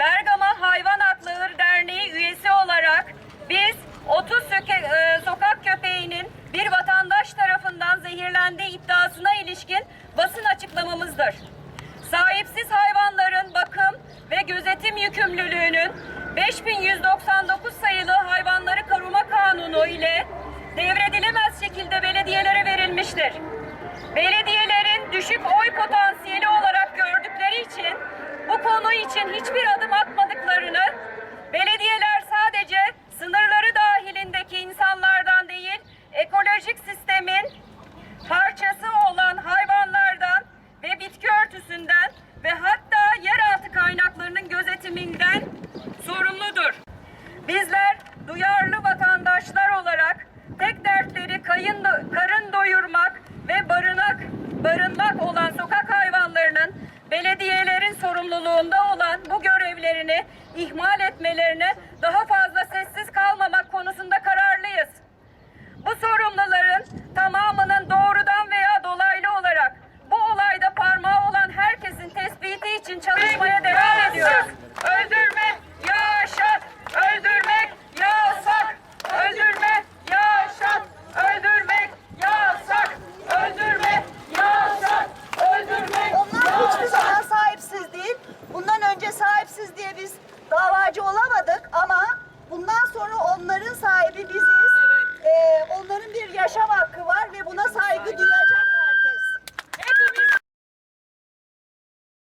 Bergama Hayvan Hakları Derneği üyesi olarak biz 30 söke- e, sokak köpeğinin bir vatandaş tarafından zehirlendiği iddiasına ilişkin basın açıklamamızdır. Sahipsiz hayvanların bakım ve gözetim yükümlülüğünün 5199 sayılı Hayvanları Koruma Kanunu ile devredilemez şekilde belediyelere verilmiştir. Belediyelerin düşük oy potansiyeli olarak hiçbir adım atmadıklarını, belediyeler sadece sınırları dahilindeki insanlardan değil, ekolojik sistemin parçası olan hayvanlardan ve bitki örtüsünden ve hatta yeraltı kaynaklarının gözetiminden sorumludur. Bizler ihmal etmelerine daha fazla sessiz kalmamak konusunda kararlıyız. Bu sorumluların tamamının doğrudan veya dolaylı olarak bu olayda parmağı olan herkesin tespiti için çalışmaya devam ediyoruz. Sahipsiz diye biz davacı olamadık